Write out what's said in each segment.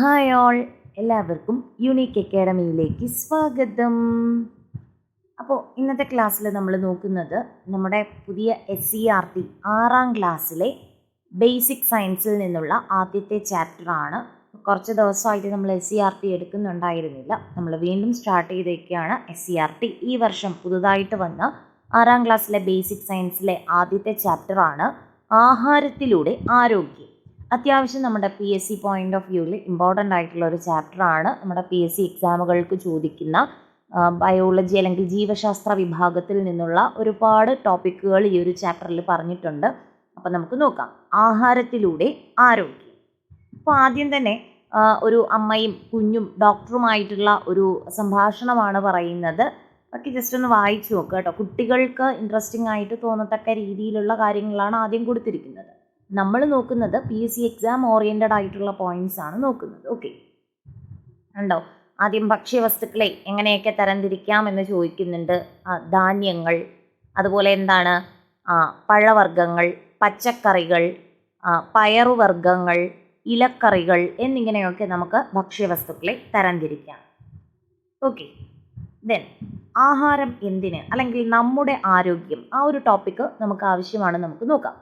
Hi all. എല്ലാവർക്കും unique അക്കാഡമിയിലേക്ക് സ്വാഗതം. അപ്പോൾ ഇന്നത്തെ ക്ലാസ്സിൽ നമ്മൾ നോക്കുന്നത് നമ്മുടെ പുതിയ എസ് സി ആർ ടി ആറാം ക്ലാസ്സിലെ ബേസിക് സയൻസിൽ നിന്നുള്ള ആദ്യത്തെ ചാപ്റ്ററാണ് കുറച്ച് ദിവസമായിട്ട് നമ്മൾ എസ് സി ആർ ടി എടുക്കുന്നുണ്ടായിരുന്നില്ല. നമ്മൾ വീണ്ടും സ്റ്റാർട്ട് ചെയ്തേക്കാണ് എസ് സി ആർ ടി ഈ വർഷം പുതുതായിട്ട് വന്ന ആറാം ക്ലാസ്സിലെ ബേസിക് സയൻസിലെ ആദ്യത്തെ ചാപ്റ്ററാണ് ആഹാരത്തിലൂടെ ആരോഗ്യം. അത്യാവശ്യം നമ്മുടെ P S C point of വ്യൂവിൽ ഇമ്പോർട്ടന്റ് ആയിട്ടുള്ള ഒരു ചാപ്റ്ററാണ് നമ്മുടെ പി എസ് സി എക്സാമുകൾക്ക് ചോദിക്കുന്ന ബയോളജി അല്ലെങ്കിൽ ജീവശാസ്ത്ര വിഭാഗത്തിൽ നിന്നുള്ള ഒരുപാട് ടോപ്പിക്കുകൾ ഈ ഒരു ചാപ്റ്ററിൽ പറഞ്ഞിട്ടുണ്ട്. അപ്പോൾ നമുക്ക് നോക്കാം. ആഹാരത്തിലൂടെ ആരോഗ്യം. അപ്പോൾ ആദ്യം തന്നെ ഒരു അമ്മയും കുഞ്ഞും ഡോക്ടറുമായിട്ടുള്ള ഒരു സംഭാഷണമാണ് പറയുന്നത്. ബാക്കി ജസ്റ്റ് ഒന്ന് വായിച്ചു നോക്കുക കേട്ടോ. കുട്ടികൾക്ക് ഇൻട്രസ്റ്റിംഗ് ആയിട്ട് തോന്നത്തക്ക രീതിയിലുള്ള കാര്യങ്ങളാണ് ആദ്യം കൊടുത്തിരിക്കുന്നത്. നമ്മൾ നോക്കുന്നത് P S C exam oriented ആയിട്ടുള്ള പോയിന്റ്സ് ആണ് നോക്കുന്നത്. ഓക്കെ ഉണ്ടോ ആദ്യം ഭക്ഷ്യവസ്തുക്കളെ എങ്ങനെയൊക്കെ തരംതിരിക്കാം എന്ന് ചോദിക്കുന്നുണ്ട്. ധാന്യങ്ങൾ അതുപോലെ എന്താണ്? പഴവർഗങ്ങൾ പച്ചക്കറികൾ പയറുവർഗങ്ങൾ ഇലക്കറികൾ എന്നിങ്ങനെയൊക്കെ നമുക്ക് ഭക്ഷ്യവസ്തുക്കളെ തരംതിരിക്കാം. ഓക്കെ ദെൻ ആഹാരം എന്തിന്? അല്ലെങ്കിൽ നമ്മുടെ ആരോഗ്യം ആ ഒരു ടോപ്പിക്ക് നമുക്ക് ആവശ്യമാണ് നമുക്ക് നോക്കാം.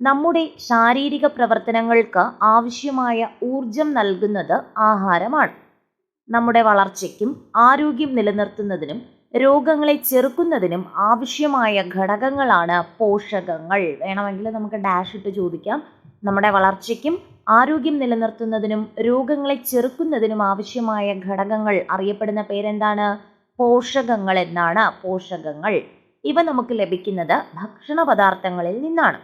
നമ്മുടെ ശാരീരിക പ്രവർത്തനങ്ങൾക്ക് ആവശ്യമായ ഊർജം നൽകുന്നത് ആഹാരമാണ്. നമ്മുടെ വളർച്ചയ്ക്കും ആരോഗ്യം നിലനിർത്തുന്നതിനും രോഗങ്ങളെ ചെറുക്കുന്നതിനും ആവശ്യമായ ഘടകങ്ങളാണ് പോഷകങ്ങൾ. വേണമെങ്കിൽ നമുക്ക് ഡാഷ് ഇട്ട് ചോദിക്കാം. നമ്മുടെ വളർച്ചയ്ക്കും ആരോഗ്യം നിലനിർത്തുന്നതിനും രോഗങ്ങളെ ചെറുക്കുന്നതിനും ആവശ്യമായ ഘടകങ്ങൾ അറിയപ്പെടുന്ന പേരെന്താണ്? പോഷകങ്ങൾ എന്നാണ് പോഷകങ്ങൾ. ഇവ നമുക്ക് ലഭിക്കുന്നത് ഭക്ഷണ പദാർത്ഥങ്ങളിൽ നിന്നാണ്.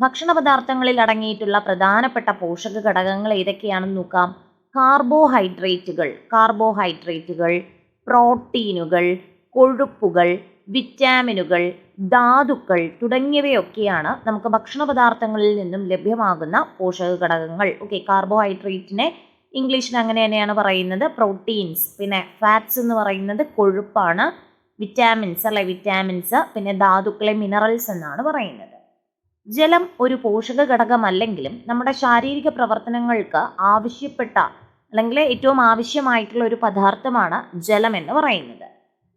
ഭക്ഷണ പദാർത്ഥങ്ങളിൽ അടങ്ങിയിട്ടുള്ള പ്രധാനപ്പെട്ട പോഷക ഘടകങ്ങൾ ഏതൊക്കെയാണെന്ന് നോക്കാം. കാർബോഹൈഡ്രേറ്റുകൾ കാർബോഹൈഡ്രേറ്റുകൾ പ്രോട്ടീനുകൾ കൊഴുപ്പുകൾ വിറ്റാമിനുകൾ ധാതുക്കൾ തുടങ്ങിയവയൊക്കെയാണ് നമുക്ക് ഭക്ഷണ പദാർത്ഥങ്ങളിൽ നിന്നും ലഭ്യമാകുന്ന പോഷക ഘടകങ്ങൾ. ഓക്കെ കാർബോഹൈഡ്രേറ്റിനെ ഇംഗ്ലീഷിൽ അങ്ങനെ തന്നെയാണ് പറയുന്നത്. പ്രോട്ടീൻസ് പിന്നെ ഫാറ്റ്സ് എന്ന് പറയുന്നത് കൊഴുപ്പാണ്. വിറ്റാമിൻസ് അല്ലെ വിറ്റാമിൻസ് പിന്നെ ധാതുക്കളെ മിനറൽസ് എന്നാണ് പറയുന്നത്. ജലം ഒരു പോഷക ഘടകമല്ലെങ്കിലും നമ്മുടെ ശാരീരിക പ്രവർത്തനങ്ങൾക്ക് ആവശ്യപ്പെട്ട അല്ലെങ്കിൽ ഏറ്റവും ആവശ്യമായിട്ടുള്ള ഒരു പദാർത്ഥമാണ് ജലം എന്ന് പറയുന്നത്.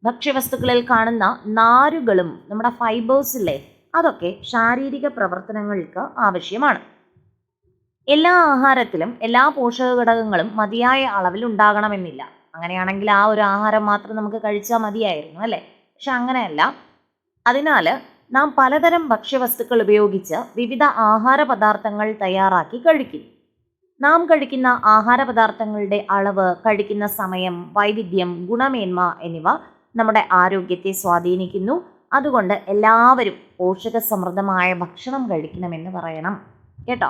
ഭക്ഷ്യവസ്തുക്കളിൽ കാണുന്ന നാരുകളും നമ്മുടെ ഫൈബേഴ്സിലെ അതൊക്കെ ശാരീരിക പ്രവർത്തനങ്ങൾക്ക് ആവശ്യമാണ്. എല്ലാ ആഹാരത്തിലും എല്ലാ പോഷക ഘടകങ്ങളും മതിയായ അളവിൽ ഉണ്ടാകണമെന്നില്ല. അങ്ങനെയാണെങ്കിൽ ആ ഒരു ആഹാരം മാത്രം നമുക്ക് കഴിച്ചാൽ മതിയായിരുന്നു അല്ലേ? പക്ഷെ അങ്ങനെയല്ല. അതിനാൽ നാം പലതരം ഭക്ഷ്യവസ്തുക്കൾ ഉപയോഗിച്ച് വിവിധ ആഹാര പദാർത്ഥങ്ങൾ തയ്യാറാക്കി കഴിക്കുന്നു നാം കഴിക്കുന്ന ആഹാര പദാർത്ഥങ്ങളുടെ അളവ് കഴിക്കുന്ന സമയം വൈവിധ്യം ഗുണമേന്മ എന്നിവ നമ്മുടെ ആരോഗ്യത്തെ സ്വാധീനിക്കുന്നു. അതുകൊണ്ട് എല്ലാവരും പോഷക സമൃദ്ധമായ ഭക്ഷണം കഴിക്കണമെന്ന് പറയണം. കേട്ടോ?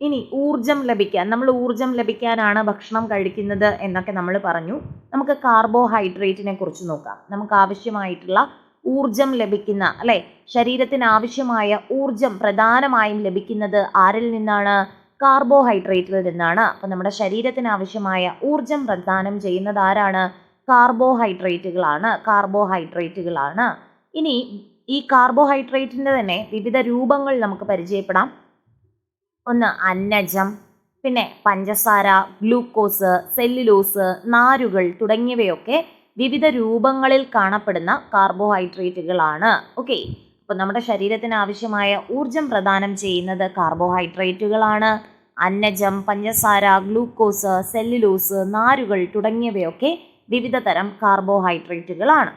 ഇനി ഊർജം ലഭിക്കാൻ നമ്മൾ ഊർജം ലഭിക്കാനാണ് ഭക്ഷണം കഴിക്കുന്നത് എന്നൊക്കെ നമ്മൾ പറഞ്ഞു. നമുക്ക് കാർബോഹൈഡ്രേറ്റിനെ കുറിച്ച് നോക്കാം. നമുക്ക് ആവശ്യമായിട്ടുള്ള ഊർജം ലഭിക്കുന്ന അല്ലെ? ശരീരത്തിന് ആവശ്യമായ ഊർജം പ്രധാനമായും ലഭിക്കുന്നത് ആരിൽ നിന്നാണ്? കാർബോഹൈഡ്രേറ്റിൽ നിന്നാണ്. അപ്പം നമ്മുടെ ശരീരത്തിന് ആവശ്യമായ ഊർജം പ്രദാനം ചെയ്യുന്നത് ആരാണ്? കാർബോഹൈഡ്രേറ്റുകളാണ്. കാർബോഹൈഡ്രേറ്റുകളാണ്. ഇനി ഈ കാർബോഹൈഡ്രേറ്റിന്റെ തന്നെ വിവിധ രൂപങ്ങൾ നമുക്ക് പരിചയപ്പെടാം. ഒന്ന് അന്നജം പിന്നെ പഞ്ചസാര ഗ്ലൂക്കോസ് സെല്ലുലോസ് നാരുകൾ തുടങ്ങിയവയൊക്കെ വിവിധ രൂപങ്ങളിൽ കാണപ്പെടുന്ന കാർബോഹൈഡ്രേറ്റുകളാണ്. ഓക്കെ. അപ്പോൾ നമ്മുടെ ശരീരത്തിന് ആവശ്യമായ ഊർജം പ്രദാനം ചെയ്യുന്നത് കാർബോഹൈഡ്രേറ്റുകളാണ്. അന്നജം പഞ്ചസാര ഗ്ലൂക്കോസ് സെല്ലുലോസ് നാരുകൾ തുടങ്ങിയവയൊക്കെ വിവിധ തരം കാർബോഹൈഡ്രേറ്റുകളാണ്.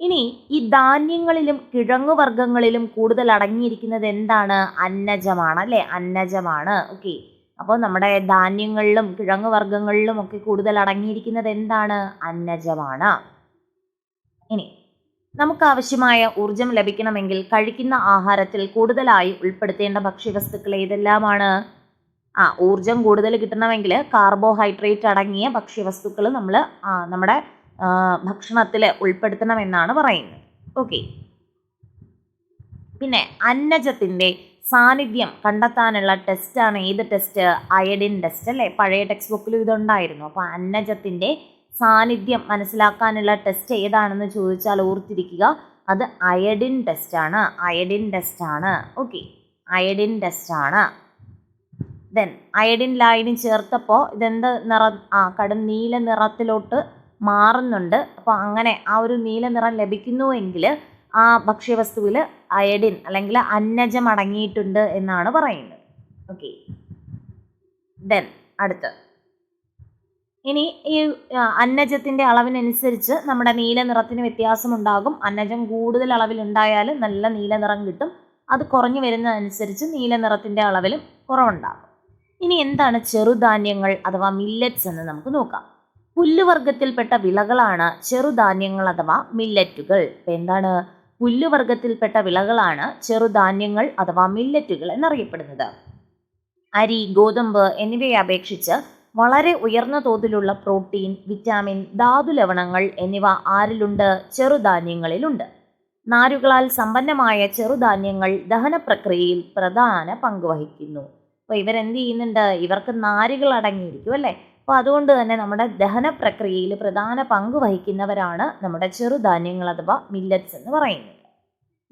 ഇനി ഈ ധാന്യങ്ങളിലും കിഴങ്ങുവർഗങ്ങളിലും കൂടുതൽ അടങ്ങിയിരിക്കുന്നത് എന്താണ്? അന്നജമാണ് അല്ലേ? അന്നജമാണ്. ഓക്കെ അപ്പോൾ നമ്മുടെ ധാന്യങ്ങളിലും കിഴങ്ങുവർഗങ്ങളിലും ഒക്കെ കൂടുതൽ അടങ്ങിയിരിക്കുന്നത് എന്താണ്? അന്നജമാണ്. ഇനി നമുക്ക് ആവശ്യമായ ഊർജം ലഭിക്കണമെങ്കിൽ കഴിക്കുന്ന ആഹാരത്തിൽ കൂടുതലായി ഉൾപ്പെടുത്തേണ്ട ഭക്ഷ്യവസ്തുക്കൾ ഏതെല്ലാമാണ്? ആ ഊർജം കൂടുതൽ കിട്ടണമെങ്കിൽ കാർബോഹൈഡ്രേറ്റ് അടങ്ങിയ ഭക്ഷ്യവസ്തുക്കൾ നമ്മൾ നമ്മുടെ ഭക്ഷണത്തിൽ ഉൾപ്പെടുത്തണമെന്നാണ് പറയുന്നത്. ഓക്കെ പിന്നെ അന്നജത്തിന്റെ സാന്നിധ്യം കണ്ടെത്താനുള്ള ടെസ്റ്റാണ് ഏത് ടെസ്റ്റ് അയഡിൻ ടെസ്റ്റ് അല്ലേ? പഴയ ടെക്സ്റ്റ് ബുക്കിലും ഇതുണ്ടായിരുന്നു. അപ്പോൾ അന്നജത്തിന്റെ സാന്നിധ്യം മനസ്സിലാക്കാനുള്ള ടെസ്റ്റ് ഏതാണെന്ന് ചോദിച്ചാൽ ഓർത്തിരിക്കുക. അത് അയഡിൻ ടെസ്റ്റാണ് അയഡിൻ ടെസ്റ്റാണ് ഓക്കെ അയഡിൻ ടെസ്റ്റാണ് ദെൻ അയഡിൻ ലൈനിൽ ചേർത്തപ്പോൾ ഇതെന്ത് നിറം? ആ കടും നീല നിറത്തിലോട്ട് മാറുന്നുണ്ട്. അപ്പോൾ അങ്ങനെ ആ ഒരു നീല നിറം ലഭിക്കുന്നുവെങ്കിൽ ആ ഭക്ഷ്യവസ്തുവിൽ അയഡിൻ അല്ലെങ്കിൽ അന്നജം അടങ്ങിയിട്ടുണ്ട് എന്നാണ് പറയുന്നത്. ഓക്കെ ദെൻ അടുത്ത് ഇനി ഈ അന്നജത്തിന്റെ അളവിനനുസരിച്ച് നമ്മുടെ നീല നിറത്തിന് വ്യത്യാസമുണ്ടാകും അന്നജം കൂടുതൽ അളവിലുണ്ടായാൽ നല്ല നീല നിറം കിട്ടും. അത് കുറഞ്ഞു വരുന്നതനുസരിച്ച് നീല നിറത്തിന്റെ അളവിലും കുറവുണ്ടാകും. ഇനി എന്താണ് ചെറുധാന്യങ്ങൾ അഥവാ മില്ലറ്റ്സ് എന്ന് നമുക്ക് നോക്കാം. പുല്ലുവർഗത്തിൽപ്പെട്ട വിളകളാണ് ചെറുധാന്യങ്ങൾ അഥവാ മില്ലറ്റുകൾ ഇപ്പം എന്താണ് പുല്ലുവർഗത്തിൽപ്പെട്ട വിളകളാണ് ചെറുധാന്യങ്ങൾ അഥവാ മില്ലറ്റുകൾ എന്നറിയപ്പെടുന്നത്. അരി ഗോതമ്പ് എന്നിവയെ അപേക്ഷിച്ച് വളരെ ഉയർന്ന തോതിലുള്ള പ്രോട്ടീൻ വിറ്റാമിൻ ധാതു ലവണങ്ങൾ എന്നിവ ആരിലുണ്ട്? ചെറുധാന്യങ്ങളിലുണ്ട്. നാരുകളാൽ സമ്പന്നമായ ചെറുധാന്യങ്ങൾ ദഹന പ്രക്രിയയിൽ പ്രധാന പങ്ക് വഹിക്കുന്നു. അപ്പോൾ ഇവരെന്ത് ചെയ്യുന്നുണ്ട്? ഇവർക്ക് നാരുകൾ അടങ്ങിയിരിക്കും അല്ലേ? അപ്പോൾ അതുകൊണ്ട് തന്നെ നമ്മുടെ ദഹന പ്രക്രിയയിൽ പ്രധാന പങ്ക് വഹിക്കുന്നവരാണ് നമ്മുടെ ചെറുധാന്യങ്ങൾ അഥവാ മില്ലറ്റ്സ് എന്ന് പറയുന്നത്.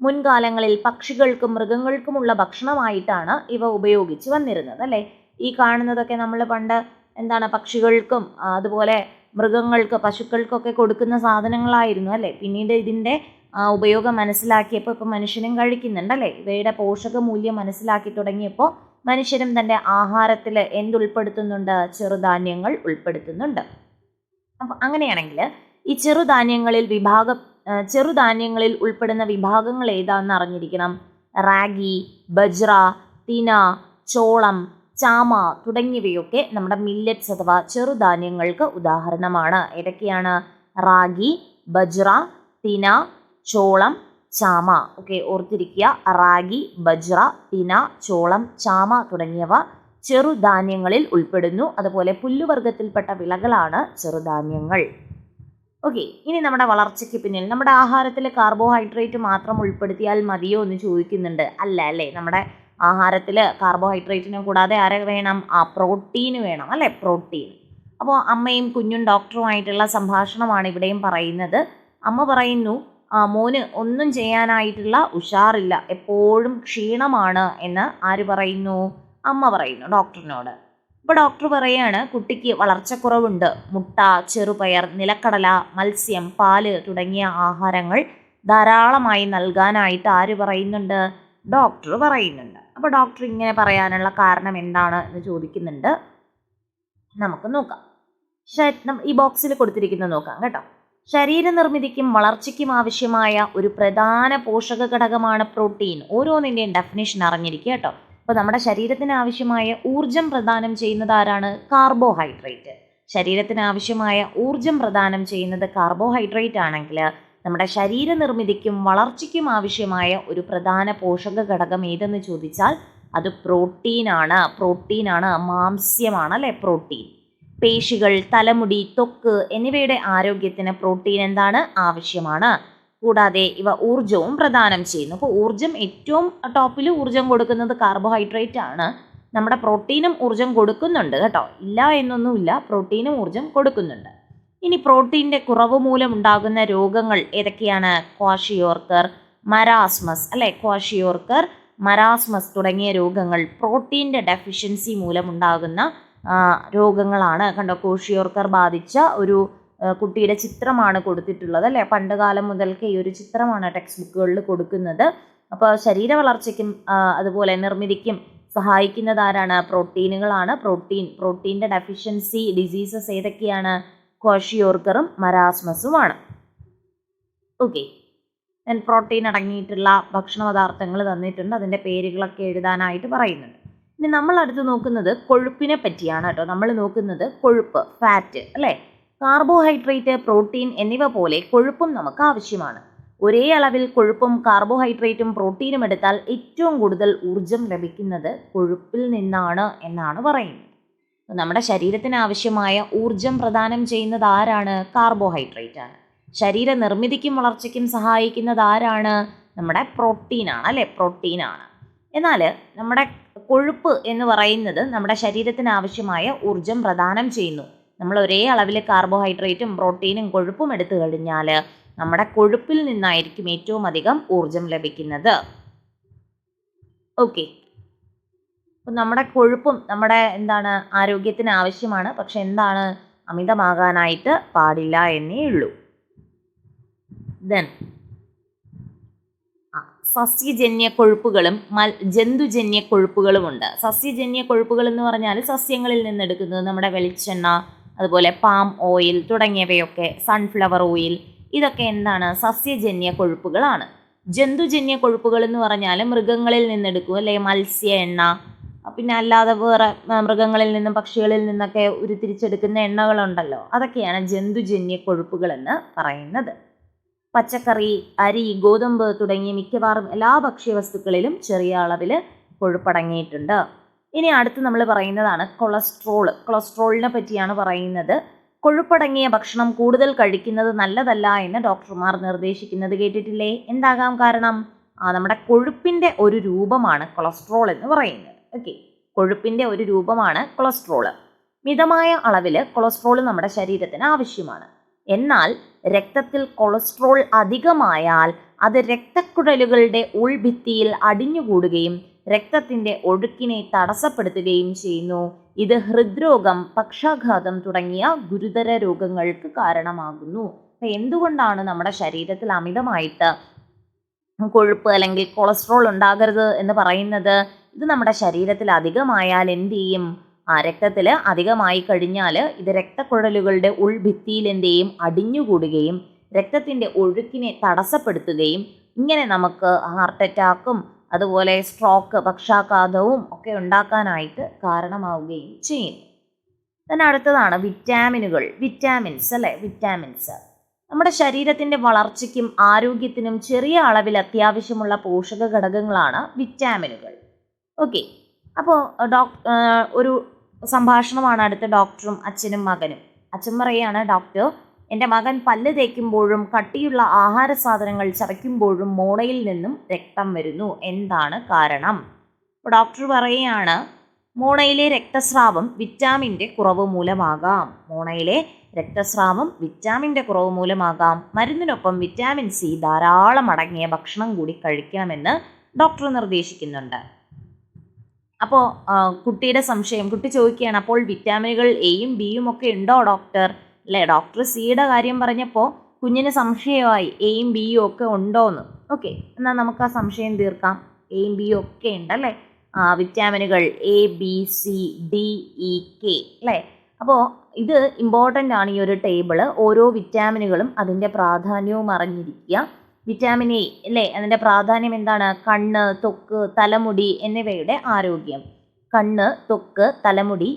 മുൻകാലങ്ങളിൽ പക്ഷികൾക്കും മൃഗങ്ങൾക്കുമുള്ള ഭക്ഷണമായിട്ടാണ് ഇവ ഉപയോഗിച്ച് വന്നിരുന്നത് അല്ലേ? ഈ കാണുന്നതൊക്കെ നമ്മൾ പണ്ട് എന്താണ് പക്ഷികൾക്കും അതുപോലെ മൃഗങ്ങൾക്ക് പശുക്കൾക്കൊക്കെ കൊടുക്കുന്ന സാധനങ്ങളായിരുന്നു അല്ലേ? പിന്നീട് ഇതിന്റെ ഉപയോഗം മനസ്സിലാക്കിയപ്പോൾ ഇപ്പോൾ മനുഷ്യനും കഴിക്കുന്നുണ്ടല്ലേ ഇവയുടെ പോഷക മൂല്യം മനസ്സിലാക്കി തുടങ്ങിയപ്പോൾ മനുഷ്യരും തന്റെ ആഹാരത്തിൽ എന്തുൾപ്പെടുത്തുന്നുണ്ട്? ചെറുധാന്യങ്ങൾ ഉൾപ്പെടുത്തുന്നുണ്ട്. അപ്പം അങ്ങനെയാണെങ്കിൽ ഈ ചെറുധാന്യങ്ങളിൽ വിഭാഗം ചെറുധാന്യങ്ങളിൽ ഉൾപ്പെടുന്ന വിഭാഗങ്ങൾ ഏതാണെന്ന് അറിഞ്ഞിരിക്കണം. റാഗി ബജ്ര തിന ചോളം ചാമ തുടങ്ങിയവയൊക്കെ നമ്മുടെ മില്ലറ്റ്സ് അഥവാ ചെറുധാന്യങ്ങൾക്ക് ഉദാഹരണമാണ്. ഏതൊക്കെയാണ്? റാഗി ബജ്ര തിന ചോളം ചാമ ഓക്കെ ഓർത്തിരിക്കുക. റാഗി ബജ്ര തിന ചോളം ചാമ തുടങ്ങിയവ ചെറുധാന്യങ്ങളിൽ ഉൾപ്പെടുന്നു. അതുപോലെ പുല്ലുവർഗത്തിൽപ്പെട്ട വിളകളാണ് ചെറുധാന്യങ്ങൾ ഓക്കെ ഇനി നമ്മുടെ വളർച്ചയ്ക്ക് പിന്നിൽ നമ്മുടെ ആഹാരത്തിൽ കാർബോഹൈഡ്രേറ്റ് മാത്രം ഉൾപ്പെടുത്തിയാൽ മതിയോ എന്ന് ചോദിക്കുന്നുണ്ട്. അല്ല അല്ലേ? നമ്മുടെ ആഹാരത്തിൽ കാർബോഹൈഡ്രേറ്റിനും കൂടാതെ ആരെ വേണം? ആ പ്രോട്ടീന് വേണം അല്ലേ? പ്രോട്ടീൻ അപ്പോൾ അമ്മയും കുഞ്ഞും ഡോക്ടറുമായിട്ടുള്ള സംഭാഷണമാണ് ഇവിടെയും പറയുന്നത്. അമ്മ പറയുന്നു ആ മോന് ഒന്നും ചെയ്യാനായിട്ടുള്ള ഉഷാറില്ല. എപ്പോഴും ക്ഷീണമാണ് എന്ന് ആര് പറയുന്നു? അമ്മ പറയുന്നു ഡോക്ടറിനോട്. ഇപ്പോൾ ഡോക്ടർ പറയാണ് കുട്ടിക്ക് വളർച്ചക്കുറവുണ്ട്. മുട്ട ചെറുപയർ നിലക്കടല മത്സ്യം പാൽ തുടങ്ങിയ ആഹാരങ്ങൾ ധാരാളമായി നൽകാനായിട്ട് ആര് പറയുന്നുണ്ട്? ഡോക്ടർ പറയുന്നുണ്ട്. അപ്പോൾ ഡോക്ടർ ഇങ്ങനെ പറയാനുള്ള കാരണം എന്താണ് എന്ന് ചോദിക്കുന്നുണ്ട്. നമുക്ക് നോക്കാം. ഈ ബോക്സിൽ കൊടുത്തിരിക്കുന്നത് നോക്കാം കേട്ടോ. ശരീരനിർമ്മിതിക്കും വളർച്ചയ്ക്കും ആവശ്യമായ ഒരു പ്രധാന പോഷക ഘടകമാണ് പ്രോട്ടീൻ. ഓരോന്നിന്റെയും ഡെഫിനേഷൻ അറിഞ്ഞിരിക്കുക കേട്ടോ. അപ്പോൾ നമ്മുടെ ശരീരത്തിന് ആവശ്യമായ ഊർജം പ്രദാനം ചെയ്യുന്നത് ആരാണ്? കാർബോഹൈഡ്രേറ്റ് ശരീരത്തിന് ആവശ്യമായ ഊർജം പ്രദാനം ചെയ്യുന്നത് കാർബോഹൈഡ്രേറ്റ് ആണെങ്കിൽ നമ്മുടെ ശരീരനിർമ്മിതിക്കും വളർച്ചയ്ക്കും ആവശ്യമായ ഒരു പ്രധാന പോഷക ഘടകം ഏതെന്ന് ചോദിച്ചാൽ അത് പ്രോട്ടീനാണ്. പ്രോട്ടീനാണ് മാംസ്യമാണ് അല്ലേ? പ്രോട്ടീൻ. പേശികൾ തലമുടി തൊക്ക് എന്നിവയുടെ ആരോഗ്യത്തിന് പ്രോട്ടീൻ എന്താണ്? ആവശ്യമാണ്. കൂടാതെ ഇവ ഊർജവും പ്രദാനം ചെയ്യുന്നു. അപ്പോൾ ഊർജം ഏറ്റവും ടോപ്പിൽ ഊർജം കൊടുക്കുന്നത് കാർബോഹൈഡ്രേറ്റ് ആണ്. നമ്മുടെ പ്രോട്ടീനും ഊർജം കൊടുക്കുന്നുണ്ട് കേട്ടോ. ഇല്ല എന്നൊന്നുമില്ല പ്രോട്ടീനും ഊർജം കൊടുക്കുന്നുണ്ട്. ഇനി പ്രോട്ടീന്റെ കുറവ് മൂലം ഉണ്ടാകുന്ന രോഗങ്ങൾ ഏതൊക്കെയാണ്? ക്വാഷിയോർക്കർ മരാസ്മസ് അല്ലെ? ക്വാഷിയോർക്കർ മരാസ്മസ് തുടങ്ങിയ രോഗങ്ങൾ പ്രോട്ടീന്റെ ഡെഫിഷ്യൻസി മൂലമുണ്ടാകുന്ന രോഗങ്ങളാണ്. കണ്ടോ കോഷിയോർക്കർ ബാധിച്ച ഒരു കുട്ടിയുടെ ചിത്രമാണ് കൊടുത്തിട്ടുള്ളത് അല്ലേ? പണ്ട് കാലം മുതൽക്ക് ഈ ഒരു ചിത്രമാണ് ടെക്സ്റ്റ് ബുക്കുകളിൽ കൊടുക്കുന്നത്. അപ്പോൾ ശരീര വളർച്ചയ്ക്കും അതുപോലെ നിർമ്മിതിക്കും സഹായിക്കുന്നത് ആരാണ്? പ്രോട്ടീനുകളാണ്. പ്രോട്ടീൻ പ്രോട്ടീന്റെ ഡെഫിഷ്യൻസി ഡിസീസസ് ഏതൊക്കെയാണ്? കോഷിയോർക്കറും മരാസ്മസുമാണ്. ഓക്കെ. പ്രോട്ടീൻ അടങ്ങിയിട്ടുള്ള ഭക്ഷണ പദാർത്ഥങ്ങൾ തന്നിട്ടുണ്ട്. അതിന്റെ പേരുകളൊക്കെ എഴുതാനായിട്ട് പറയുന്നുണ്ട്. ഇനി നമ്മൾ അടുത്ത് നോക്കുന്നത് കൊഴുപ്പിനെ പറ്റിയാണ് കേട്ടോ. നമ്മൾ നോക്കുന്നത് കൊഴുപ്പ് ഫാറ്റ് അല്ലേ? കാർബോഹൈഡ്രേറ്റ് പ്രോട്ടീൻ എന്നിവ പോലെ കൊഴുപ്പും നമുക്ക് ആവശ്യമാണ്. ഒരേ അളവിൽ കൊഴുപ്പും കാർബോഹൈഡ്രേറ്റും പ്രോട്ടീനും എടുത്താൽ ഏറ്റവും കൂടുതൽ ഊർജം ലഭിക്കുന്നത് കൊഴുപ്പിൽ നിന്നാണ് എന്നാണ് പറയുന്നത്. നമ്മുടെ ശരീരത്തിന് ആവശ്യമായ ഊർജം പ്രദാനം ചെയ്യുന്നത് ആരാണ്? കാർബോഹൈഡ്രേറ്റ് ആണ്. ശരീര നിർമ്മിതിക്കും വളർച്ചയ്ക്കും സഹായിക്കുന്നത് ആരാണ്? നമ്മുടെ പ്രോട്ടീനാണ് അല്ലേ? പ്രോട്ടീനാണ് എന്നാൽ നമ്മുടെ കൊഴുപ്പ് എന്ന് പറയുന്നത് നമ്മുടെ ശരീരത്തിന് ആവശ്യമായ ഊർജം പ്രദാനം ചെയ്യുന്നു. നമ്മൾ ഒരേ അളവിൽ കാർബോഹൈഡ്രേറ്റും പ്രോട്ടീനും കൊഴുപ്പും എടുത്തു കഴിഞ്ഞാൽ നമ്മുടെ കൊഴുപ്പിൽ നിന്നായിരിക്കും ഏറ്റവും അധികം ഊർജം ലഭിക്കുന്നത്. ഓക്കെ അപ്പം നമ്മുടെ കൊഴുപ്പും നമ്മുടെ എന്താണ് ആരോഗ്യത്തിന് ആവശ്യമാണ്. പക്ഷെ എന്താണ് അമിതമാകാനായിട്ട് പാടില്ല എന്നേ ഉള്ളൂ. ദെൻ സസ്യജന്യ കൊഴുപ്പുകളും മൽ ജന്തുജന്യ കൊഴുപ്പുകളുമുണ്ട് സസ്യജന്യ കൊഴുപ്പുകൾ എന്ന് പറഞ്ഞാൽ സസ്യങ്ങളിൽ നിന്നെടുക്കുന്നത് നമ്മുടെ വെളിച്ചെണ്ണ അതുപോലെ പാം ഓയിൽ തുടങ്ങിയവയൊക്കെ സൺഫ്ലവർ ഓയിൽ ഇതൊക്കെ എന്താണ്? സസ്യജന്യ കൊഴുപ്പുകളാണ് ജന്തുജന്യ കൊഴുപ്പുകൾ എന്ന് പറഞ്ഞാൽ മൃഗങ്ങളിൽ നിന്നെടുക്കും അല്ലെ? മത്സ്യ എണ്ണ പിന്നെ അല്ലാതെ വേറെ മൃഗങ്ങളിൽ നിന്നും പക്ഷികളിൽ നിന്നൊക്കെ ഉരുത്തിരിച്ചെടുക്കുന്ന എണ്ണകളുണ്ടല്ലോ. അതൊക്കെയാണ് ജന്തുജന്യ കൊഴുപ്പുകൾ എന്ന് പറയുന്നത്. പച്ചക്കറി അരി ഗോതമ്പ് തുടങ്ങിയ മിക്കവാറും എല്ലാ ഭക്ഷ്യവസ്തുക്കളിലും ചെറിയ അളവിൽ കൊഴുപ്പടങ്ങിയിട്ടുണ്ട്. ഇനി അടുത്ത് നമ്മൾ പറയുന്നതാണ് കൊളസ്ട്രോൾ കൊളസ്ട്രോളിനെ പറ്റിയാണ് പറയുന്നത്. കൊഴുപ്പടങ്ങിയ ഭക്ഷണം കൂടുതൽ കഴിക്കുന്നത് നല്ലതല്ല എന്ന് ഡോക്ടർമാർ നിർദ്ദേശിക്കുന്നത് കേട്ടിട്ടില്ലേ? എന്താകാം കാരണം? ആ നമ്മുടെ കൊഴുപ്പിന്റെ ഒരു രൂപമാണ് കൊളസ്ട്രോൾ എന്ന് പറയുന്നത്. ഓക്കെ. കൊഴുപ്പിന്റെ ഒരു രൂപമാണ് കൊളസ്ട്രോൾ മിതമായ അളവിൽ കൊളസ്ട്രോൾ നമ്മുടെ ശരീരത്തിന് ആവശ്യമാണ്. എന്നാൽ രക്തത്തിൽ കൊളസ്ട്രോൾ അധികമായാൽ അത് രക്തക്കുഴലുകളുടെ ഉൾഭിത്തിയിൽ അടിഞ്ഞുകൂടുകയും രക്തത്തിന്റെ ഒഴുക്കിനെ തടസ്സപ്പെടുത്തുകയും ചെയ്യുന്നു. ഇത് ഹൃദ്രോഗം പക്ഷാഘാതം തുടങ്ങിയ ഗുരുതര രോഗങ്ങൾക്ക് കാരണമാകുന്നു. അപ്പം എന്തുകൊണ്ടാണ് നമ്മുടെ ശരീരത്തിൽ അമിതമായിട്ട് കൊഴുപ്പ് അല്ലെങ്കിൽ കൊളസ്ട്രോൾ ഉണ്ടാകരുത് എന്ന് പറയുന്നത്? ഇത് നമ്മുടെ ശരീരത്തിൽ അധികമായാൽ എന്ത് ചെയ്യും? ആ രക്തത്തിൽ അധികമായി കഴിഞ്ഞാൽ ഇത് രക്തക്കുഴലുകളുടെ ചെയ്യും അടിഞ്ഞുകൂടുകയും രക്തത്തിന്റെ ഒഴുക്കിനെ തടസ്സപ്പെടുത്തുകയും ഇങ്ങനെ നമുക്ക് ഹാർട്ട് അറ്റാക്കും അതുപോലെ സ്ട്രോക്ക് പക്ഷാഘാതവും ഒക്കെ ഉണ്ടാക്കാനായിട്ട് കാരണമാവുകയും ചെയ്യുന്നു. then അടുത്തതാണ് വിറ്റാമിനുകൾ വിറ്റാമിൻസ് അല്ലേ? വിറ്റാമിൻസ് നമ്മുടെ ശരീരത്തിന്റെ വളർച്ചയ്ക്കും ആരോഗ്യത്തിനും ചെറിയ അളവിൽ അത്യാവശ്യമുള്ള പോഷക ഘടകങ്ങളാണ് വിറ്റാമിനുകൾ ഓക്കെ അപ്പോൾ ഡോക്ടർ ഒരു സംഭാഷണമാണ് അടുത്ത ഡോക്ടറും അച്ഛനും മകനും. അച്ഛൻ പറയുകയാണ് ഡോക്ടർ എന്റെ മകൻ പല്ല് തേക്കുമ്പോഴും കട്ടിയുള്ള ആഹാര സാധനങ്ങൾ ചവയ്ക്കുമ്പോഴും മോണയിൽ നിന്നും രക്തം വരുന്നു. എന്താണ് കാരണം? ഡോക്ടർ പറയുകയാണ് മോണയിലെ രക്തസ്രാവം വിറ്റാമിന്റെ കുറവ് മൂലമാകാം. മോണയിലെ രക്തസ്രാവം വിറ്റാമിന്റെ കുറവ് മൂലമാകാം. മരുന്നിനൊപ്പം വിറ്റാമിൻ സി ധാരാളം അടങ്ങിയ ഭക്ഷണം കൂടി കഴിക്കണമെന്ന് ഡോക്ടർ നിർദ്ദേശിക്കുന്നുണ്ട്. അപ്പോൾ കുട്ടിയുടെ സംശയം കുട്ടി ചോദിക്കുകയാണ് അപ്പോൾ വിറ്റാമിനുകൾ എയും ബിയും ഒക്കെ ഉണ്ടോ ഡോക്ടർ അല്ലേ ഡോക്ടർ സിയുടെ കാര്യം പറഞ്ഞപ്പോൾ കുഞ്ഞിന് സംശയമായി എയും ബിയും ഒക്കെ ഉണ്ടോ എന്ന് ഓക്കെ എന്നാൽ നമുക്ക് ആ സംശയം തീർക്കാം. എയും ബിയും ഒക്കെ ഉണ്ട് അല്ലേ? വിറ്റാമിനുകൾ A B C D E K അല്ലേ? അപ്പോൾ ഇത് ഇമ്പോർട്ടന്റ് ആണ് ഈ ഒരു ടേബിൾ ഓരോ വിറ്റാമിനുകളും അതിന്റെ പ്രാധാന്യവും അറിഞ്ഞിരിക്കുക. വിറ്റാമിൻ എ അല്ലേ? അതിന്റെ പ്രാധാന്യം എന്താണ്? കണ്ണ് തൊക്ക് തലമുടി എന്നിവയുടെ ആരോഗ്യം. കണ്ണ് തൊക്ക് തലമുടി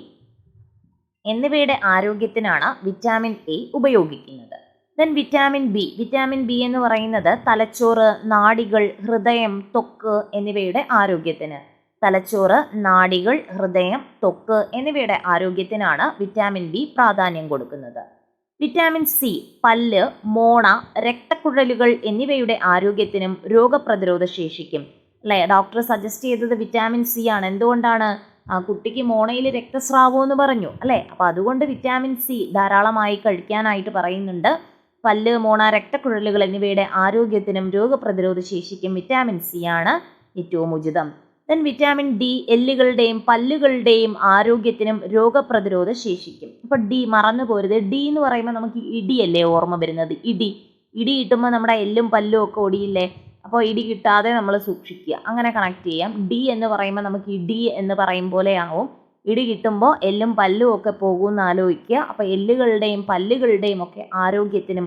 എന്നിവയുടെ ആരോഗ്യത്തിനാണ് വിറ്റാമിൻ എ ഉപയോഗിക്കുന്നത്. Then vitamin B. Vitamin B എന്ന് പറയുന്നത് തലച്ചോറ് നാടികൾ ഹൃദയം തൊക്ക് എന്നിവയുടെ ആരോഗ്യത്തിന്. തലച്ചോറ് നാടികൾ ഹൃദയം തൊക്ക് എന്നിവയുടെ ആരോഗ്യത്തിനാണ് വിറ്റാമിൻ ബി പ്രാധാന്യം കൊടുക്കുന്നത്. വിറ്റാമിൻ സി പല്ല് മോണ രക്തക്കുഴലുകൾ എന്നിവയുടെ ആരോഗ്യത്തിനും രോഗപ്രതിരോധ ശേഷിക്കും. അല്ലേ? ഡോക്ടർ സജസ്റ്റ് ചെയ്തത് വിറ്റാമിൻ സി ആണ്. എന്തുകൊണ്ടാണ്? ആ കുട്ടിക്ക് മോണയിൽ രക്തസ്രാവം എന്ന് പറഞ്ഞു. അല്ലേ? അപ്പോൾ അതുകൊണ്ട് വിറ്റാമിൻ സി ധാരാളമായി കഴിക്കാനായിട്ട് പറയുന്നുണ്ട്. പല്ല് മോണ രക്തക്കുഴലുകൾ എന്നിവയുടെ ആരോഗ്യത്തിനും രോഗപ്രതിരോധ ശേഷിക്കും വിറ്റാമിൻ സി ആണ് ഏറ്റവും ഉചിതം. ദെൻ വിറ്റാമിൻ ഡി എല്ലുകളുടെയും പല്ലുകളുടെയും ആരോഗ്യത്തിനും രോഗപ്രതിരോധ ശേഷിക്കും. ഇപ്പൊ ഡി മറന്നു പോരുത്. ഡി എന്ന് പറയുമ്പോൾ നമുക്ക് ഇടിയല്ലേ ഓർമ്മ വരുന്നത്? ഇടി. ഇടി കിട്ടുമ്പോൾ നമ്മുടെ എല്ലും പല്ലും ഒക്കെ ഒടിയില്ലേ? അപ്പോൾ ഇടി കിട്ടാതെ നമ്മൾ സൂക്ഷിക്കുക. അങ്ങനെ കണക്ട് ചെയ്യാം. ഡി എന്ന് പറയുമ്പോൾ നമുക്ക് ഇടി എന്ന് പറയും പോലെ ആവും. ഇടി കിട്ടുമ്പോൾ എല്ലും പല്ലും ഒക്കെ പോകുമെന്ന് ആലോചിക്കുക. അപ്പോൾ എല്ലുകളുടെയും പല്ലുകളുടെയും ഒക്കെ ആരോഗ്യത്തിനും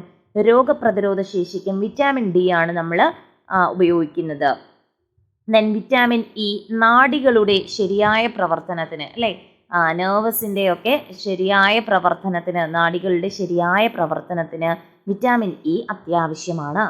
രോഗപ്രതിരോധ ശേഷിക്കും വിറ്റാമിൻ ഡി ആണ് നമ്മൾ ഉപയോഗിക്കുന്നത്. ദെൻ വിറ്റാമിൻ ഇ നാഡികളുടെ ശരിയായ പ്രവർത്തനത്തിന് അല്ലേ? നെർവസിന്റെ ഒക്കെ ശരിയായ പ്രവർത്തനത്തിന് നാടികളുടെ ശരിയായ പ്രവർത്തനത്തിന് വിറ്റാമിൻ ഇ അത്യാവശ്യമാണ്.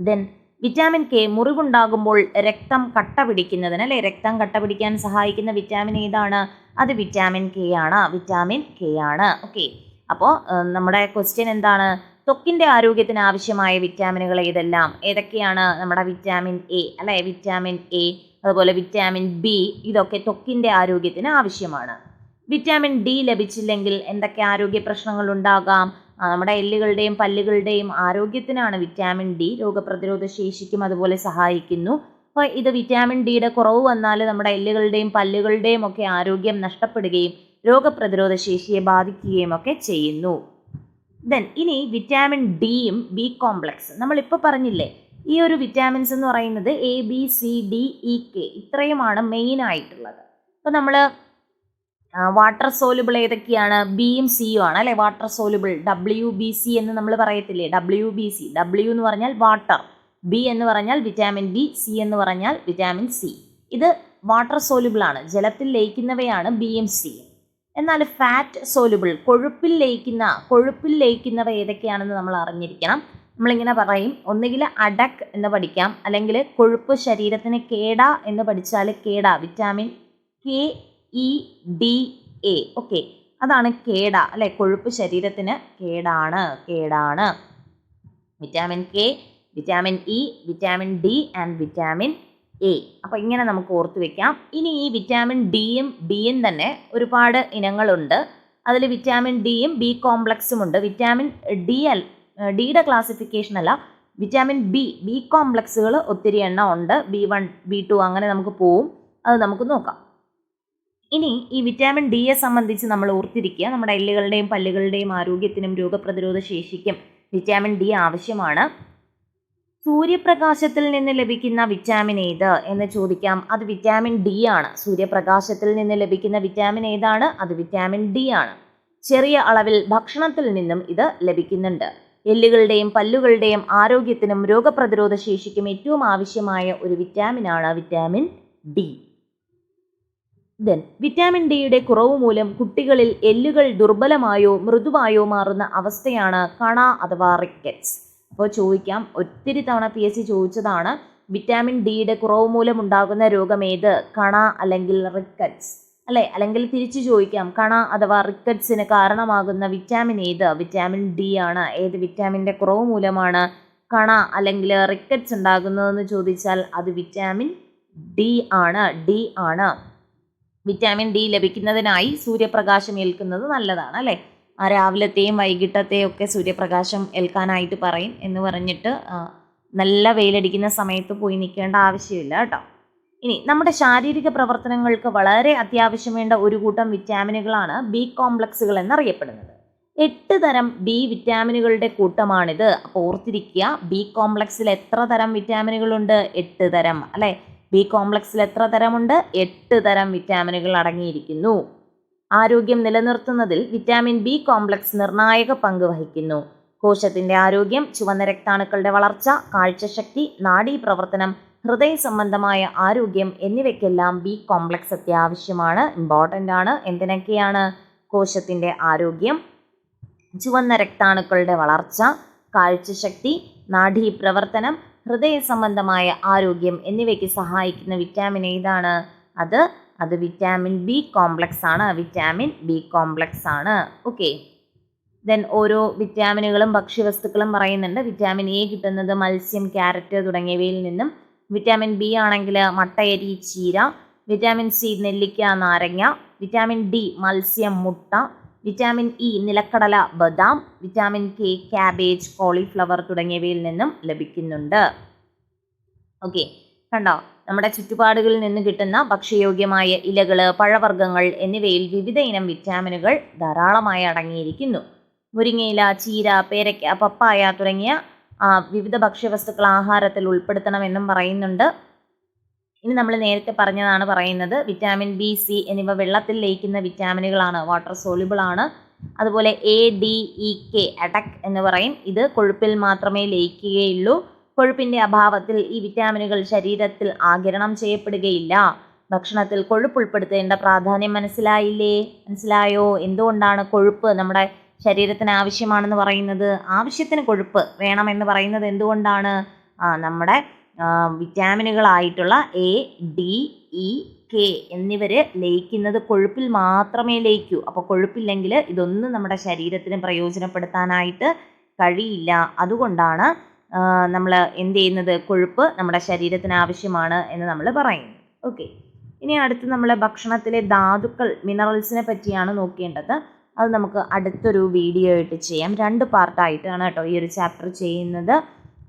ദെൻ വിറ്റാമിൻ കെ മുറിവുണ്ടാകുമ്പോൾ രക്തം കട്ട പിടിക്കുന്നതിന് അല്ലെ? രക്തം കട്ട പിടിക്കാൻ സഹായിക്കുന്ന വിറ്റാമിൻ ഏതാണ്? അത് വിറ്റാമിൻ കെ ആണ്. വിറ്റാമിൻ കെ ആണ്. ഓക്കെ അപ്പോൾ നമ്മുടെ ക്വസ്റ്റ്യൻ എന്താണ്? ത്വക്കിന്റെ ആരോഗ്യത്തിന് ആവശ്യമായ വിറ്റാമിനുകൾ ഏതെല്ലാം? ഏതൊക്കെയാണ് നമ്മുടെ വിറ്റാമിൻ എ അല്ലെ? വിറ്റാമിൻ എ അതുപോലെ വിറ്റാമിൻ ബി ഇതൊക്കെ ത്വക്കിന്റെ ആരോഗ്യത്തിന് ആവശ്യമാണ്. വിറ്റാമിൻ ഡി ലഭിച്ചില്ലെങ്കിൽ എന്തൊക്കെ ആരോഗ്യ പ്രശ്നങ്ങൾ ഉണ്ടാകാം? നമ്മുടെ എല്ലുകളുടെയും പല്ലുകളുടെയും ആരോഗ്യത്തിനാണ് വിറ്റാമിൻ ഡി രോഗപ്രതിരോധ ശേഷിക്കും അതുപോലെ സഹായിക്കുന്നു. അപ്പോൾ ഇത് വിറ്റാമിൻ ഡിയുടെ കുറവ് വന്നാൽ നമ്മുടെ എല്ലുകളുടെയും പല്ലുകളുടെയും ഒക്കെ ആരോഗ്യം നഷ്ടപ്പെടുകയും രോഗപ്രതിരോധ ശേഷിയെ ബാധിക്കുകയും ഒക്കെ ചെയ്യുന്നു. ദെൻ ഇനി വിറ്റാമിൻ ഡിയും ബി കോംപ്ലക്സ് നമ്മളിപ്പോൾ പറഞ്ഞില്ലേ ഈ ഒരു വിറ്റാമിൻസ് എന്ന് പറയുന്നത് A B C D E K ഇത്രയുമാണ് മെയിൻ ആയിട്ടുള്ളത്. അപ്പോൾ നമ്മൾ വാട്ടർ സോലുബിൾ ഏതൊക്കെയാണ്? ബിയും സിയും ആണ് അല്ലെ? Water soluble W B C എന്ന് നമ്മൾ പറയത്തില്ലേ? ഡബ്ല്യു ബി സി ഡബ്ല്യു എന്ന് പറഞ്ഞാൽ വാട്ടർ ബി എന്ന് പറഞ്ഞാൽ വിറ്റാമിൻ ബി സി എന്ന് പറഞ്ഞാൽ വിറ്റാമിൻ സി ഇത് വാട്ടർ സോലുബിൾ ആണ്. ജലത്തിൽ ലയിക്കുന്നവയാണ് ബി ബിയും സിയും എന്നാൽ ഫാറ്റ് സോലുബിൾ കൊഴുപ്പിൽ ലയിക്കുന്ന കൊഴുപ്പിൽ ലയിക്കുന്നവ ഏതൊക്കെയാണെന്ന് നമ്മൾ അറിഞ്ഞിരിക്കണം. നമ്മളിങ്ങനെ പറയും ഒന്നുകിൽ അടക് എന്ന് പഠിക്കാം അല്ലെങ്കിൽ കൊഴുപ്പ് ശരീരത്തിന് കേട എന്ന് പഠിച്ചാൽ കേട vitamin K E D A okay. അതാണ് കേട അല്ലെ? കൊഴുപ്പ് ശരീരത്തിന് കേടാണ് കേടാണ്. Vitamin K vitamin E vitamin D and vitamin A. അപ്പോൾ ഇങ്ങനെ നമുക്ക് ഓർത്ത് വെക്കാം. ഇനി ഈ വിറ്റാമിൻ ഡിയും ഡിയും തന്നെ ഒരുപാട് ഇനങ്ങളുണ്ട്. അതിൽ വിറ്റാമിൻ ഡിയും ബി കോംപ്ലക്സും ഉണ്ട്. വിറ്റാമിൻ ഡി ഡിയുടെ ക്ലാസിഫിക്കേഷൻ അല്ല. വിറ്റാമിൻ ബി ബി കോംപ്ലക്സുകൾ ഒത്തിരി എണ്ണം ഉണ്ട്. ബി വൺ ബി ടു അങ്ങനെ നമുക്ക് പോവും. അത് നമുക്ക് നോക്കാം. ഇനി ഈ വിറ്റാമിൻ ഡിയെ സംബന്ധിച്ച് നമ്മൾ ഓർത്തിരിക്കുക. നമ്മുടെ എല്ലുകളുടെയും പല്ലുകളുടെയും ആരോഗ്യത്തിനും രോഗപ്രതിരോധ ശേഷിക്കും വിറ്റാമിൻ ഡി ആവശ്യമാണ്. സൂര്യപ്രകാശത്തിൽ നിന്ന് ലഭിക്കുന്ന വിറ്റാമിൻ ഏത് എന്ന് ചോദിക്കാം. അത് വിറ്റാമിൻ ഡി ആണ്. സൂര്യപ്രകാശത്തിൽ നിന്ന് ലഭിക്കുന്ന വിറ്റാമിൻ ഏതാണ്? അത് വിറ്റാമിൻ ഡി ആണ്. ചെറിയ അളവിൽ ഭക്ഷണത്തിൽ നിന്നും ഇത് ലഭിക്കുന്നുണ്ട്. എല്ലുകളുടെയും പല്ലുകളുടെയും ആരോഗ്യത്തിനും രോഗപ്രതിരോധ ശേഷിക്കും ഏറ്റവും ആവശ്യമായ ഒരു വിറ്റാമിനാണ് വിറ്റാമിൻ ഡി ദെൻ വിറ്റാമിൻ ഡിയുടെ കുറവ് മൂലം കുട്ടികളിൽ എല്ലുകൾ ദുർബലമായോ മൃദുവായോ മാറുന്ന അവസ്ഥയാണ് കണ അഥവാ റിക്കറ്റ്സ് അപ്പോൾ ചോദിക്കാം ഒത്തിരി തവണ പി എസ് സി ചോദിച്ചതാണ് വിറ്റാമിൻ ഡിയുടെ കുറവ് മൂലം ഉണ്ടാകുന്ന രോഗം ഏത്? കണ അല്ലെങ്കിൽ റിക്കറ്റ്സ് അല്ലെ? അല്ലെങ്കിൽ തിരിച്ചു ചോദിക്കാം. കണ അഥവാ റിക്കറ്റ്സിന് കാരണമാകുന്ന വിറ്റാമിൻ ഏത്? വിറ്റാമിൻ ഡി ആണ്. ഏത് വിറ്റാമിന്റെ കുറവ് മൂലമാണ് കണ അല്ലെങ്കിൽ റിക്കറ്റ്സ് ഉണ്ടാകുന്നതെന്ന് ചോദിച്ചാൽ അത് വിറ്റാമിൻ ഡി ആണ്. ഡി ആണ്. വിറ്റാമിൻ ഡി ലഭിക്കുന്നതിനായി സൂര്യപ്രകാശം ഏൽക്കുന്നത് നല്ലതാണ് അല്ലേ? ആ രാവിലത്തെയും വൈകിട്ടത്തെയും ഒക്കെ സൂര്യപ്രകാശം ഏൽക്കാനായിട്ട് പറയും എന്ന് പറഞ്ഞിട്ട് നല്ല വെയിലടിക്കുന്ന സമയത്ത് പോയി നിൽക്കേണ്ട ആവശ്യമില്ല കേട്ടോ. ഇനി നമ്മുടെ ശാരീരിക പ്രവർത്തനങ്ങൾക്ക് വളരെ അത്യാവശ്യം വേണ്ട ഒരു കൂട്ടം വിറ്റാമിനുകളാണ് ബി കോംപ്ലക്സുകൾ എന്നറിയപ്പെടുന്നത്. എട്ട് തരം ബി വിറ്റാമിനുകളുടെ കൂട്ടമാണിത്. അപ്പോൾ ഓർത്തിരിക്കുക ബി കോംപ്ലക്സിൽ എത്ര തരം വിറ്റാമിനുകളുണ്ട്? എട്ട് തരം അല്ലേ? ബി കോംപ്ലക്സിൽ എത്ര തരമുണ്ട്? എട്ട് തരം വിറ്റാമിനുകൾ അടങ്ങിയിരിക്കുന്നു. ആരോഗ്യം നിലനിർത്തുന്നതിൽ വിറ്റാമിൻ ബി കോംപ്ലക്സ് നിർണായക പങ്ക് വഹിക്കുന്നു. കോശത്തിന്റെ ആരോഗ്യം ചുവന്ന രക്താണുക്കളുടെ വളർച്ച കാഴ്ചശക്തി നാഡീപ്രവർത്തനം ഹൃദയ സംബന്ധമായ ആരോഗ്യം എന്നിവയ്ക്കെല്ലാം ബി കോംപ്ലക്സ് അത്യാവശ്യമാണ്. ഇമ്പോർട്ടന്റ് ആണ്. എന്തിനൊക്കെയാണ്? കോശത്തിന്റെ ആരോഗ്യം ചുവന്ന രക്താണുക്കളുടെ വളർച്ച കാഴ്ചശക്തി നാഡീപ്രവർത്തനം ഹൃദയ സംബന്ധമായ ആരോഗ്യം എന്നിവയ്ക്ക് സഹായിക്കുന്ന വിറ്റാമിൻ ഏതാണ്? അത് അത് വിറ്റാമിൻ ബി കോംപ്ലക്സ് ആണ്. വിറ്റാമിൻ ബി കോംപ്ലക്സ് ആണ്. ഓക്കെ ദെൻ ഓരോ വിറ്റാമിനുകളും ഭക്ഷ്യവസ്തുക്കളും പറയുന്നുണ്ട്. വിറ്റാമിൻ എ കിട്ടുന്നത് മത്സ്യം ക്യാരറ്റ് തുടങ്ങിയവയിൽ നിന്നും വിറ്റാമിൻ ബി ആണെങ്കിൽ മട്ടയരി ചീര വിറ്റാമിൻ സി നെല്ലിക്ക നാരങ്ങ വിറ്റാമിൻ ഡി മത്സ്യം മുട്ട വിറ്റാമിൻ ഇ നിലക്കടല ബദാം വിറ്റാമിൻ കെ ക്യാബേജ് കോളിഫ്ലവർ തുടങ്ങിയവയിൽ നിന്നും ലഭിക്കുന്നുണ്ട്. ഓക്കെ കണ്ടോ? നമ്മുടെ ചുറ്റുപാടുകളിൽ നിന്ന് കിട്ടുന്ന ഭക്ഷ്യയോഗ്യമായ ഇലകൾ പഴവർഗങ്ങൾ എന്നിവയിൽ വിവിധ ഇനം വിറ്റാമിനുകൾ ധാരാളമായി അടങ്ങിയിരിക്കുന്നു. മുരിങ്ങയില ചീര പേരയ്ക്ക പപ്പായ തുടങ്ങിയ വിവിധ ഭക്ഷ്യവസ്തുക്കൾ ആഹാരത്തിൽ ഉൾപ്പെടുത്തണമെന്നും പറയുന്നുണ്ട്. ഇനി നമ്മൾ നേരത്തെ പറഞ്ഞതാണ് പറയുന്നത് വിറ്റാമിൻ ബി സി എന്നിവ വെള്ളത്തിൽ ലയിക്കുന്ന വിറ്റാമിനുകളാണ് വാട്ടർ സോലിബിൾ ആണ്. അതുപോലെ എ ഡി ഇ കെ അടക് എന്ന് പറയും. ഇത് കൊഴുപ്പിൽ മാത്രമേ ലയിക്കുകയുള്ളൂ. കൊഴുപ്പിന്റെ അഭാവത്തിൽ ഈ വിറ്റാമിനുകൾ ശരീരത്തിൽ ആഗിരണം ചെയ്യപ്പെടുകയില്ല. ഭക്ഷണത്തിൽ കൊഴുപ്പ് ഉൾപ്പെടുത്തേണ്ട പ്രാധാന്യം മനസ്സിലായില്ലേ? മനസ്സിലായോ? എന്തുകൊണ്ടാണ് കൊഴുപ്പ് നമ്മുടെ ശരീരത്തിന് ആവശ്യമാണെന്ന് പറയുന്നത് ആവശ്യത്തിന് കൊഴുപ്പ് വേണമെന്ന് പറയുന്നത് എന്തുകൊണ്ടാണ്? നമ്മുടെ വിറ്റാമിനുകളായിട്ടുള്ള എ ഡി ഇ കെ എന്നിവർ ലയിക്കുന്നത് കൊഴുപ്പിൽ മാത്രമേ ലയിക്കൂ. അപ്പോൾ കൊഴുപ്പില്ലെങ്കിൽ ഇതൊന്നും നമ്മുടെ ശരീരത്തിന് പ്രയോജനപ്പെടുത്താനായിട്ട് കഴിയില്ല. അതുകൊണ്ടാണ് നമ്മൾ എന്ത് ചെയ്യുന്നത്? കൊഴുപ്പ് നമ്മുടെ ശരീരത്തിന് ആവശ്യമാണ് എന്ന് നമ്മൾ പറയുന്നു ഓക്കെ ഇനി അടുത്ത് നമ്മൾ ഭക്ഷണത്തിലെ ധാതുക്കൾ മിനറൽസിനെ പറ്റിയാണ് നോക്കേണ്ടത്. അത് നമുക്ക് അടുത്തൊരു വീഡിയോ ആയിട്ട് ചെയ്യാം. രണ്ട് പാർട്ടായിട്ടാണ് കേട്ടോ ഈ ഒരു ചാപ്റ്റർ ചെയ്യുന്നത്.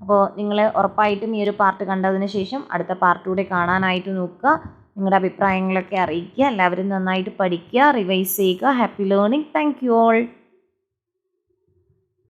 അപ്പോൾ നിങ്ങൾ ഉറപ്പായിട്ടും ഈ ഒരു പാർട്ട് കണ്ടതിന് ശേഷം അടുത്ത പാർട്ട് കൂടെ കാണാനായിട്ട് നോക്കുക. നിങ്ങളുടെ അഭിപ്രായങ്ങളൊക്കെ അറിയിക്കുക. എല്ലാവരും നന്നായിട്ട് പഠിക്കുക റിവൈസ് ചെയ്യുക. Happy learning thank you all